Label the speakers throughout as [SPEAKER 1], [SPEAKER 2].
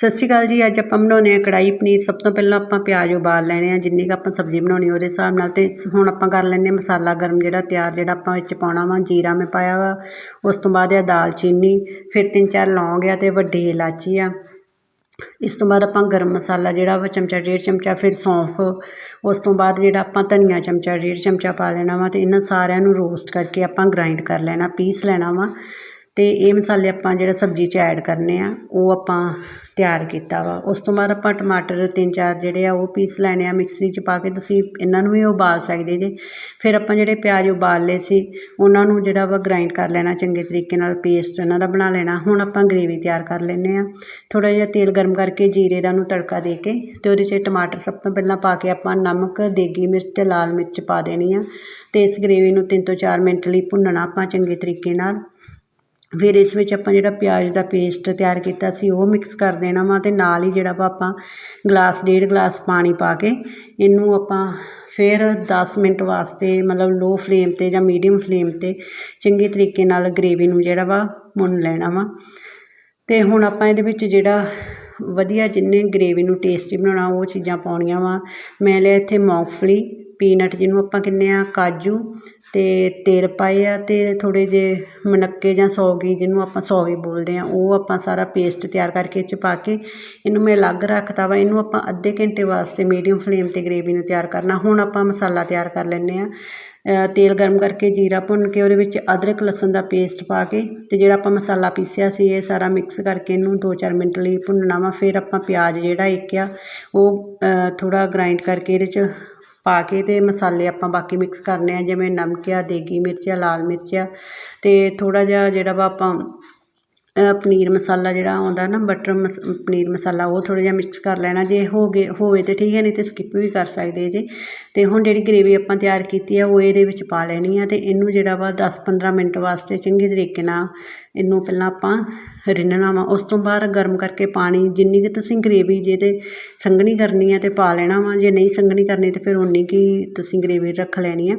[SPEAKER 1] ਸਤਿ ਸ਼੍ਰੀ ਅਕਾਲ ਜੀ, ਅੱਜ ਆਪਾਂ ਬਣਾਉਂਦੇ ਹਾਂ ਕੜਾਈ ਪਨੀਰ। ਸਭ ਤੋਂ ਪਹਿਲਾਂ ਆਪਾਂ ਪਿਆਜ਼ ਉਬਾਲ ਲੈਣੇ ਆ, ਜਿੰਨੀ ਕੁ ਆਪਾਂ ਸਬਜ਼ੀ ਬਣਾਉਣੀ ਉਹਦੇ ਹਿਸਾਬ ਨਾਲ ਤੇ ਹੁਣ ਆਪਾਂ ਕਰ ਲੈਂਦੇ ਹਾਂ ਮਸਾਲਾ ਗਰਮ ਜਿਹੜਾ ਤਿਆਰ, ਜਿਹੜਾ ਆਪਾਂ ਵਿੱਚ ਪਾਉਣਾ ਵਾ, ਜੀਰਾ ਮੈਂ ਪਾਇਆ ਵਾ। ਉਸ ਤੋਂ ਬਾਅਦ ਆ ਦਾਲਚੀਨੀ ਫਿਰ ਤਿੰਨ ਚਾਰ ਲੌਂਗ ਆ ਤੇ ਵੱਡੀ ਇਲਾਚੀ ਆ। ਇਸ ਤੋਂ ਬਾਅਦ ਆਪਾਂ ਗਰਮ ਮਸਾਲਾ ਜਿਹੜਾ ਵਾ, ਚਮਚਾ ਡੇਢ ਚਮਚਾ, ਫਿਰ ਸੌਂਫ। ਉਸ ਤੋਂ ਬਾਅਦ ਜਿਹੜਾ ਆਪਾਂ ਧਨੀਆ ਚਮਚਾ, ਡੇਢ ਚਮਚਾ ਪਾ ਲੈਣਾ ਵਾ ਤੇ ਇਹਨਾਂ ਸਾਰਿਆਂ ਨੂੰ ਰੋਸਟ ਕਰਕੇ ਆਪਾਂ ਗ੍ਰਾਈਂਡ ਕਰ ਲੈਣਾ, ਪੀਸ ਲੈਣਾ ਵਾ। ਅਤੇ ਇਹ ਮਸਾਲੇ ਆਪਾਂ ਜਿਹੜਾ ਸਬਜ਼ੀ 'ਚ ਐਡ ਕਰਨੇ ਆ, ਉਹ ਆਪਾਂ ਤਿਆਰ ਕੀਤਾ ਵਾ। ਉਸ ਤੋਂ ਬਾਅਦ ਆਪਾਂ ਟਮਾਟਰ ਤਿੰਨ ਚਾਰ ਜਿਹੜੇ ਆ, ਉਹ ਪੀਸ ਲੈਣੇ ਆ ਮਿਕਸੀ 'ਚ ਪਾ ਕੇ, ਤੁਸੀਂ ਇਹਨਾਂ ਨੂੰ ਵੀ ਉਬਾਲ ਸਕਦੇ ਜੇ। ਫਿਰ ਆਪਾਂ ਜਿਹੜੇ ਪਿਆਜ਼ ਉਬਾਲ ਲਏ ਸੀ, ਉਹਨਾਂ ਨੂੰ ਜਿਹੜਾ ਵਾ ਗ੍ਰਾਈਂਡ ਕਰ ਲੈਣਾ, ਚੰਗੇ ਤਰੀਕੇ ਨਾਲ ਪੇਸਟ ਇਹਨਾਂ ਦਾ ਬਣਾ ਲੈਣਾ। ਹੁਣ ਆਪਾਂ ਗ੍ਰੇਵੀ ਤਿਆਰ ਕਰ ਲੈਂਦੇ ਹਾਂ ਥੋੜ੍ਹਾ ਜਿਹਾ ਤੇਲ ਗਰਮ ਕਰਕੇ ਜੀਰੇ ਦਾ ਨੂੰ ਤੜਕਾ ਦੇ ਕੇ ਅਤੇ ਉਹਦੇ 'ਚ ਟਮਾਟਰ ਸਭ ਤੋਂ ਪਹਿਲਾਂ ਪਾ ਕੇ ਆਪਾਂ ਨਮਕ, ਦੇਗੀ ਮਿਰਚ ਅਤੇ ਲਾਲ ਮਿਰਚ ਪਾ ਦੇਣੀ ਆ। ਅਤੇ ਇਸ ਗ੍ਰੇਵੀ ਨੂੰ ਤਿੰਨ ਤੋਂ ਚਾਰ ਮਿੰਟ ਲਈ ਭੁੰਨਣਾ ਆਪਾਂ ਚੰਗੇ ਤਰੀਕੇ ਨਾਲ। ਫਿਰ ਇਸ ਵਿੱਚ ਆਪਾਂ ਜਿਹੜਾ ਪਿਆਜ਼ ਦਾ ਪੇਸਟ ਤਿਆਰ ਕੀਤਾ ਸੀ, ਉਹ ਮਿਕਸ ਕਰ ਦੇਣਾ ਵਾ ਅਤੇ ਨਾਲ ਹੀ ਜਿਹੜਾ ਵਾ ਆਪਾਂ ਗਲਾਸ, ਡੇਢ ਗਲਾਸ ਪਾਣੀ ਪਾ ਕੇ ਇਹਨੂੰ ਆਪਾਂ ਫਿਰ ਦਸ ਮਿੰਟ ਵਾਸਤੇ ਮਤਲਬ ਲੋਅ ਫਲੇਮ 'ਤੇ ਜਾਂ ਮੀਡੀਅਮ ਫਲੇਮ 'ਤੇ ਚੰਗੇ ਤਰੀਕੇ ਨਾਲ ਗਰੇਵੀ ਨੂੰ ਜਿਹੜਾ ਵਾ ਭੁੰਨ ਲੈਣਾ ਵਾ। ਅਤੇ ਹੁਣ ਆਪਾਂ ਇਹਦੇ ਵਿੱਚ ਜਿਹੜਾ ਵਧੀਆ ਜਿੰਨੇ ਗਰੇਵੀ ਨੂੰ ਟੇਸਟੀ ਬਣਾਉਣਾ, ਉਹ ਚੀਜ਼ਾਂ ਪਾਉਣੀਆਂ ਵਾ। ਮੈਂ ਲਿਆ ਇੱਥੇ ਮੂੰਗਫਲੀ ਪੀਨਟ ਜਿਹਨੂੰ ਆਪਾਂ ਕਹਿੰਦੇ ਹਾਂ ਕਾਜੂ ਅਤੇ ਤੇਲ ਪਾਏ ਆ ਅਤੇ ਥੋੜ੍ਹੇ ਜਿਹੇ ਮਨੱਕੇ ਜਾਂ ਸੌਗੀ ਜਿਹਨੂੰ ਆਪਾਂ ਸੌਗੀ ਬੋਲਦੇ ਹਾਂ ਉਹ ਆਪਾਂ ਸਾਰਾ ਪੇਸਟ ਤਿਆਰ ਕਰਕੇ ਇਹ 'ਚ ਪਾ ਕੇ ਇਹਨੂੰ ਮੈਂ ਅਲੱਗ ਰੱਖਤਾ ਵਾ, ਇਹਨੂੰ ਆਪਾਂ ਅੱਧੇ ਘੰਟੇ ਵਾਸਤੇ ਮੀਡੀਅਮ ਫਲੇਮ 'ਤੇ ਗਰੇਵੀ ਨੂੰ ਤਿਆਰ ਕਰਨਾ। ਹੁਣ ਆਪਾਂ ਮਸਾਲਾ ਤਿਆਰ ਕਰ ਲੈਂਦੇ ਹਾਂ ਤੇਲ ਗਰਮ ਕਰਕੇ ਜੀਰਾ ਭੁੰਨ ਕੇ ਉਹਦੇ ਵਿੱਚ ਅਦਰਕ, ਲਸਣ ਦਾ ਪੇਸਟ ਪਾ ਕੇ ਅਤੇ ਜਿਹੜਾ ਆਪਾਂ ਮਸਾਲਾ ਪੀਸਿਆ ਸੀ ਇਹ ਸਾਰਾ ਮਿਕਸ ਕਰਕੇ ਇਹਨੂੰ ਦੋ ਚਾਰ ਮਿੰਟ ਲਈ ਭੁੰਨਣਾ ਵਾ, ਫਿਰ ਆਪਾਂ ਪਿਆਜ਼ ਜਿਹੜਾ ਇੱਕ ਆ, ਉਹ ਥੋੜ੍ਹਾ ਗਰਾਇੰਡ ਕਰਕੇ ਇਹਦੇ 'ਚ ਪਾ ਕੇ ਅਤੇ ਮਸਾਲੇ ਆਪਾਂ ਬਾਕੀ ਮਿਕਸ ਕਰਨੇ ਆ, ਜਿਵੇਂ ਨਮਕ ਆ, ਦੇਗੀ ਮਿਰਚ ਆ, ਲਾਲ ਮਿਰਚ ਆ ਅਤੇ ਥੋੜ੍ਹਾ ਜਿਹਾ ਜਿਹੜਾ ਵਾ ਆਪਾਂ ਪਨੀਰ ਮਸਾਲਾ ਜਿਹੜਾ ਆਉਂਦਾ ਨਾ ਬਟਰ ਮਸ, ਪਨੀਰ ਮਸਾਲਾ, ਉਹ ਥੋੜ੍ਹਾ ਜਿਹਾ ਮਿਕਸ ਕਰ ਲੈਣਾ, ਜੇ ਹੋ ਗਏ, ਹੋਵੇ ਤਾਂ ਠੀਕ ਹੈ, ਨਹੀਂ ਤਾਂ ਸਕਿਪ ਵੀ ਕਰ ਸਕਦੇ ਜੇ। ਅਤੇ ਹੁਣ ਜਿਹੜੀ ਗਰੇਵੀ ਆਪਾਂ ਤਿਆਰ ਕੀਤੀ ਆ, ਉਹ ਇਹਦੇ ਵਿੱਚ ਪਾ ਲੈਣੀ ਆ ਅਤੇ ਇਹਨੂੰ ਜਿਹੜਾ ਵਾ ਦਸ ਪੰਦਰਾਂ ਮਿੰਟ ਵਾਸਤੇ ਚੰਗੇ ਤਰੀਕੇ ਨਾਲ, ਇਹਨੂੰ ਪਹਿਲਾਂ ਆਪਾਂ ਰਿੰਨਣਾ ਵਾ। ਉਸ ਤੋਂ ਬਾਅਦ ਗਰਮ ਕਰਕੇ ਪਾਣੀ, ਜਿੰਨੀ ਕੁ ਤੁਸੀਂ ਗਰੇਵੀ ਜੇ ਤਾਂ ਸੰਘਣੀ ਕਰਨੀ ਹੈ ਤਾਂ ਪਾ ਲੈਣਾ ਵਾ। ਜੇ ਨਹੀਂ ਸੰਘਣੀ ਕਰਨੀ ਤਾਂ ਫਿਰ ਉਨੀ ਕੁ ਤੁਸੀਂ ਗਰੇਵੀ ਰੱਖ ਲੈਣੀ ਆ।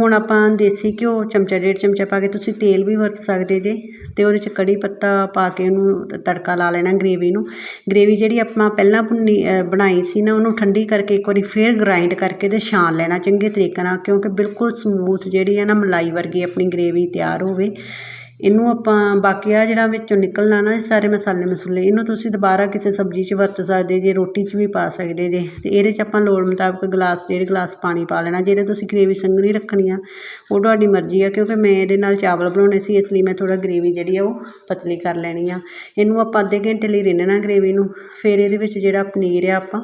[SPEAKER 1] ਹੁਣ ਆਪਾਂ ਦੇਸੀ ਘਿਓ, ਚਮਚਾ, ਡੇਢ ਚਮਚਾ ਪਾ ਕੇ ਤੁਸੀਂ ਤੇਲ ਵੀ ਵਰਤ ਸਕਦੇ ਜੇ ਅਤੇ ਉਹਦੇ 'ਚ ਕੜੀ ਪੱਤਾ ਪਾ ਕੇ ਉਹਨੂੰ ਤੜਕਾ ਲਾ ਲੈਣਾ ਗਰੇਵੀ ਨੂੰ। ਗਰੇਵੀ ਜਿਹੜੀ ਆਪਾਂ ਪਹਿਲਾਂ ਭੁੰਨੀ ਬਣਾਈ ਸੀ ਨਾ, ਉਹਨੂੰ ਠੰਡੀ ਕਰਕੇ ਇੱਕ ਵਾਰੀ ਫਿਰ ਗ੍ਰਾਈਂਡ ਕਰਕੇ ਅਤੇ ਛਾਣ ਲੈਣਾ ਚੰਗੇ ਤਰੀਕੇ ਨਾਲ, ਕਿਉਂਕਿ ਬਿਲਕੁਲ ਸਮੂਥ ਜਿਹੜੀ ਹੈ ਨਾ, ਮਲਾਈ ਵਰਗੀ ਆਪਣੀ ਗਰੇਵੀ ਤਿਆਰ ਹੋਵੇ। ਇਹਨੂੰ ਆਪਾਂ ਬਾਕੀ ਆ ਜਿਹੜਾ ਵਿੱਚੋਂ ਨਿਕਲਣਾ ਨਾ, ਇਹ ਸਾਰੇ ਮਸਾਲੇ ਮਸੂਲੇ, ਇਹਨੂੰ ਤੁਸੀਂ ਦੁਬਾਰਾ ਕਿਸੇ ਸਬਜ਼ੀ 'ਚ ਵਰਤ ਸਕਦੇ, ਜੇ ਰੋਟੀ 'ਚ ਵੀ ਪਾ ਸਕਦੇ ਜੇ ਅਤੇ ਇਹਦੇ 'ਚ ਆਪਾਂ ਲੋੜ ਮੁਤਾਬਕ ਗਲਾਸ, ਡੇਢ ਗਲਾਸ ਪਾਣੀ ਪਾ ਲੈਣਾ, ਜਿਹਦੇ ਤੁਸੀਂ ਗਰੇਵੀ ਸੰਘਣੀ ਰੱਖਣੀ ਆ, ਉਹ ਤੁਹਾਡੀ ਮਰਜ਼ੀ ਆ, ਕਿਉਂਕਿ ਮੈਂ ਇਹਦੇ ਨਾਲ ਚਾਵਲ ਬਣਾਉਣੇ ਸੀ, ਇਸ ਲਈ ਮੈਂ ਥੋੜ੍ਹਾ ਗਰੇਵੀ ਜਿਹੜੀ ਆ ਉਹ ਪਤਲੀ ਕਰ ਲੈਣੀ ਆ। ਇਹਨੂੰ ਆਪਾਂ ਅੱਧੇ ਘੰਟੇ ਲਈ ਰਿੰਨਣਾ ਗਰੇਵੀ ਨੂੰ, ਫਿਰ ਇਹਦੇ ਵਿੱਚ ਜਿਹੜਾ ਪਨੀਰ ਆ ਆਪਾਂ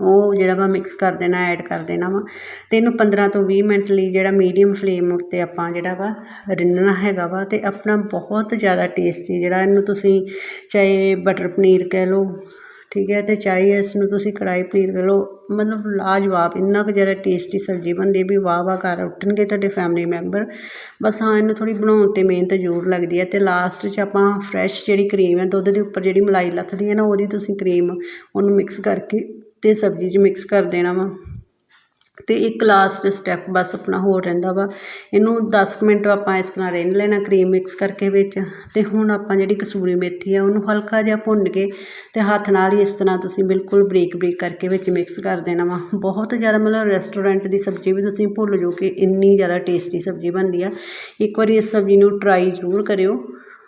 [SPEAKER 1] ਉਹ ਜਿਹੜਾ ਵਾ ਮਿਕਸ ਕਰ ਦੇਣਾ ਐਡ ਕਰ ਦੇਣਾ ਵਾ। ਅਤੇ ਇਹਨੂੰ ਪੰਦਰਾਂ ਤੋਂ ਵੀਹ ਮਿੰਟ ਲਈ ਜਿਹੜਾ ਮੀਡੀਅਮ ਫਲੇਮ ਉੱਤੇ ਆਪਾਂ ਜਿਹੜਾ ਵਾ ਰਿੰਨਣਾ ਹੈਗਾ ਵਾ ਅਤੇ ਆਪਣਾ ਬਹੁਤ ਜ਼ਿਆਦਾ ਟੇਸਟੀ ਜਿਹੜਾ ਇਹਨੂੰ ਤੁਸੀਂ ਚਾਹੇ ਬਟਰ ਪਨੀਰ ਕਹਿ ਲਓ, ਠੀਕ ਹੈ ਅਤੇ ਚਾਹੇ ਇਸ ਨੂੰ ਤੁਸੀਂ ਕੜਾਈ ਪਨੀਰ ਕਹਿ ਲਓ, ਮਤਲਬ ਲਾਜਵਾਬ, ਇੰਨਾ ਕੁ ਜ਼ਿਆਦਾ ਟੇਸਟੀ ਸਬਜ਼ੀ ਬਣਦੀ ਵੀ ਵਾਹ ਵਾਹ ਕਰ ਉੱਠਣਗੇ ਤੁਹਾਡੇ ਫੈਮਿਲੀ ਮੈਂਬਰ ਬਸ ਹਾਂ, ਇਹਨੂੰ ਥੋੜ੍ਹੀ ਬਣਾਉਣ 'ਤੇ ਮਿਹਨਤ ਜ਼ਰੂਰ ਲੱਗਦੀ ਹੈ ਅਤੇ ਲਾਸਟ 'ਚ ਆਪਾਂ ਫਰੈਸ਼ ਜਿਹੜੀ ਕਰੀਮ ਹੈ, ਦੁੱਧ ਦੇ ਉੱਪਰ ਜਿਹੜੀ ਮਲਾਈ ਲੱਥਦੀ ਹੈ ਨਾ, ਉਹਦੀ ਤੁਸੀਂ ਕਰੀਮ ਉਹਨੂੰ ਮਿਕਸ ਕਰਕੇ ਅਤੇ ਸਬਜ਼ੀ 'ਚ ਮਿਕਸ ਕਰ ਦੇਣਾ ਵਾ। ਅਤੇ ਇੱਕ ਲਾਸਟ ਸਟੈਪ ਬਸ ਆਪਣਾ ਹੋਰ ਰਹਿੰਦਾ ਵਾ। ਇਹਨੂੰ ਦਸ ਕੁ ਮਿੰਟ ਆਪਾਂ ਇਸ ਤਰ੍ਹਾਂ ਰਿੰਨ ਲੈਣਾ ਕਰੀਮ ਮਿਕਸ ਕਰਕੇ ਵਿੱਚ। ਅਤੇ ਹੁਣ ਆਪਾਂ ਜਿਹੜੀ ਕਸੂਰੀ ਮੇਥੀ ਆ, ਉਹਨੂੰ ਹਲਕਾ ਜਿਹਾ ਭੁੰਨ ਕੇ ਅਤੇ ਹੱਥ ਨਾਲ ਹੀ ਇਸ ਤਰ੍ਹਾਂ ਤੁਸੀਂ ਬਿਲਕੁਲ ਬਰੀਕ ਬਰੀਕ ਕਰਕੇ ਵਿੱਚ ਮਿਕਸ ਕਰ ਦੇਣਾ ਵਾ। ਬਹੁਤ ਜ਼ਿਆਦਾ ਮਤਲਬ ਰੈਸਟੋਰੈਂਟ ਦੀ ਸਬਜ਼ੀ ਵੀ ਤੁਸੀਂ ਭੁੱਲ ਜਾਓ ਕਿ ਇੰਨੀ ਜ਼ਿਆਦਾ ਟੇਸਟੀ ਸਬਜ਼ੀ ਬਣਦੀ ਆ। ਇੱਕ ਵਾਰੀ ਇਸ ਸਬਜ਼ੀ ਨੂੰ ਟਰਾਈ ਜ਼ਰੂਰ ਕਰਿਓ।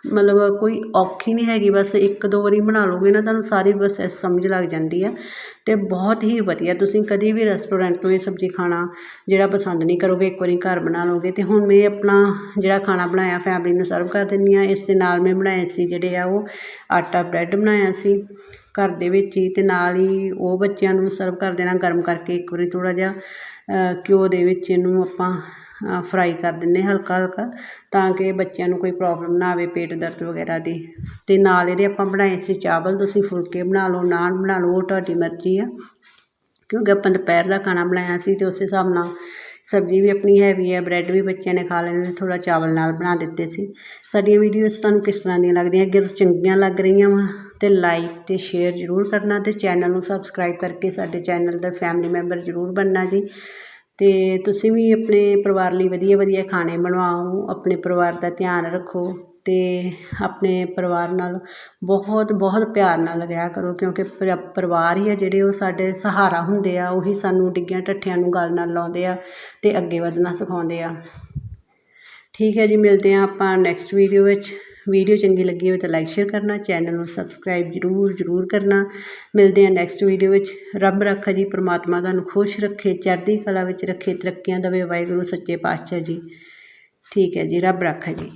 [SPEAKER 1] ਮਤਲਬ ਕੋਈ ਔਖੀ ਨਹੀਂ ਹੈਗੀ, ਬਸ ਇੱਕ ਦੋ ਵਾਰੀ ਬਣਾ ਲਓਗੇ ਨਾ ਤੁਹਾਨੂੰ ਸਾਰੀ ਬਸ ਸਮਝ ਲੱਗ ਜਾਂਦੀ ਆ ਅਤੇ ਬਹੁਤ ਹੀ ਵਧੀਆ। ਤੁਸੀਂ ਕਦੇ ਵੀ ਰੈਸਟੋਰੈਂਟ ਤੋਂ ਇਹ ਸਬਜ਼ੀ ਖਾਣਾ ਜਿਹੜਾ ਪਸੰਦ ਨਹੀਂ ਕਰੋਗੇ, ਇੱਕ ਵਾਰੀ ਘਰ ਬਣਾ ਲਓਗੇ। ਅਤੇ ਹੁਣ ਮੈਂ ਆਪਣਾ ਜਿਹੜਾ ਖਾਣਾ ਬਣਾਇਆ ਫੈਮਿਲੀ ਨੂੰ ਸਰਵ ਕਰ ਦਿੰਦੀ ਹਾਂ। ਇਸ ਦੇ ਨਾਲ ਮੈਂ ਬਣਾਏ ਸੀ ਜਿਹੜੇ ਆ ਉਹ ਆਟਾ ਬ੍ਰੈਡ ਬਣਾਇਆ ਸੀ ਘਰ ਦੇ ਵਿੱਚ ਹੀ ਅਤੇ ਨਾਲ ਹੀ ਉਹ ਬੱਚਿਆਂ ਨੂੰ ਸਰਵ ਕਰ ਦੇਣਾ ਗਰਮ ਕਰਕੇ ਇੱਕ ਵਾਰੀ ਥੋੜ੍ਹਾ ਜਿਹਾ ਘਿਓ ਦੇ ਵਿੱਚ ਇਹਨੂੰ ਆਪਾਂ ਫਰਾਈ ਕਰ ਦਿੰਦੇ ਹਲਕਾ ਹਲਕਾ, ਤਾਂ ਕਿ ਬੱਚਿਆਂ ਨੂੰ ਕੋਈ ਪ੍ਰੋਬਲਮ ਨਾ ਆਵੇ, ਪੇਟ ਦਰਦ ਵਗੈਰਾ ਦੀ। ਅਤੇ ਨਾਲ ਇਹਦੇ ਆਪਾਂ ਬਣਾਏ ਸੀ ਚਾਵਲ, ਤੁਸੀਂ ਫੁਲਕੇ ਬਣਾ ਲਓ, ਨਾਨ ਬਣਾ ਲਓ, ਉਹ ਤੁਹਾਡੀ ਮਰਜ਼ੀ ਆ। ਕਿਉਂਕਿ ਆਪਾਂ ਦੁਪਹਿਰ ਦਾ ਖਾਣਾ ਬਣਾਇਆ ਸੀ ਅਤੇ ਉਸ ਹਿਸਾਬ ਨਾਲ ਸਬਜ਼ੀ ਵੀ ਆਪਣੀ ਹੈਵੀ ਹੈ ਬ੍ਰੈਡ ਵੀ ਬੱਚਿਆਂ ਨੇ ਖਾ ਲੈਣੇ ਥੋੜ੍ਹਾ ਚਾਵਲ ਨਾਲ ਬਣਾ ਦਿੱਤੇ ਸੀ। ਸਾਡੀਆਂ ਵੀਡੀਓਜ਼ ਤੁਹਾਨੂੰ ਕਿਸ ਤਰ੍ਹਾਂ ਦੀਆਂ ਲੱਗਦੀਆਂ? ਅਗਰ ਚੰਗੀਆਂ ਲੱਗ ਰਹੀਆਂ ਵਾ ਅਤੇ ਲਾਈਕ ਅਤੇ ਸ਼ੇਅਰ ਜ਼ਰੂਰ ਕਰਨਾ ਅਤੇ ਚੈਨਲ ਨੂੰ ਸਬਸਕ੍ਰਾਈਬ ਕਰਕੇ ਸਾਡੇ ਚੈਨਲ ਦਾ ਫੈਮਿਲੀ ਮੈਂਬਰ ਜ਼ਰੂਰ ਬਣਨਾ ਜੀ। ਅਤੇ ਤੁਸੀਂ ਵੀ ਆਪਣੇ ਪਰਿਵਾਰ ਲਈ ਵਧੀਆ ਵਧੀਆ ਖਾਣੇ ਬਣਵਾਓ, ਆਪਣੇ ਪਰਿਵਾਰ ਦਾ ਧਿਆਨ ਰੱਖੋ ਅਤੇ ਆਪਣੇ ਪਰਿਵਾਰ ਨਾਲ ਬਹੁਤ ਬਹੁਤ ਪਿਆਰ ਨਾਲ ਰਿਹਾ ਕਰੋ, ਕਿਉਂਕਿ ਪਰ- ਪਰਿਵਾਰ ਹੀ ਆ ਜਿਹੜੇ ਉਹ ਸਾਡੇ ਸਹਾਰਾ ਹੁੰਦੇ ਆ, ਉਹੀ ਸਾਨੂੰ ਡਿੱਗਿਆਂ ਢੱਠਿਆਂ ਨੂੰ ਗੱਲ ਨਾਲ ਲਾਉਂਦੇ ਆ ਅਤੇ ਅੱਗੇ ਵਧਣਾ ਸਿਖਾਉਂਦੇ ਆ। ਠੀਕ ਹੈ ਜੀ, ਮਿਲਦੇ ਹਾਂ ਆਪਾਂ ਨੈਕਸਟ ਵੀਡੀਓ ਵਿੱਚ। ਵੀਡੀਓ ਚੰਗੀ ਲੱਗੀ ਹੋਵੇ ਤਾਂ ਲਾਈਕ ਸ਼ੇਅਰ ਕਰਨਾ ਚੈਨਲ ਨੂੰ ਸਬਸਕ੍ਰਾਈਬ ਜ਼ਰੂਰ ਜ਼ਰੂਰ ਕਰਨਾ। ਮਿਲਦੇ ਹਾਂ ਨੈਕਸਟ ਵੀਡੀਓ ਵਿੱਚ। ਰੱਬ ਰੱਖਾ ਜੀ, ਪ੍ਰਮਾਤਮਾ ਤੁਹਾਨੂੰ ਖੁਸ਼ ਰੱਖੇ, ਚੜ੍ਹਦੀ ਕਲਾ ਵਿੱਚ ਰੱਖੇ, ਤਰੱਕੀਆਂ ਦੇਵੇ। ਵਾਹਿਗੁਰੂ ਸੱਚੇ ਪਾਤਸ਼ਾਹ ਜੀ। ਠੀਕ ਹੈ ਜੀ, ਰੱਬ ਰੱਖਾ ਜੀ।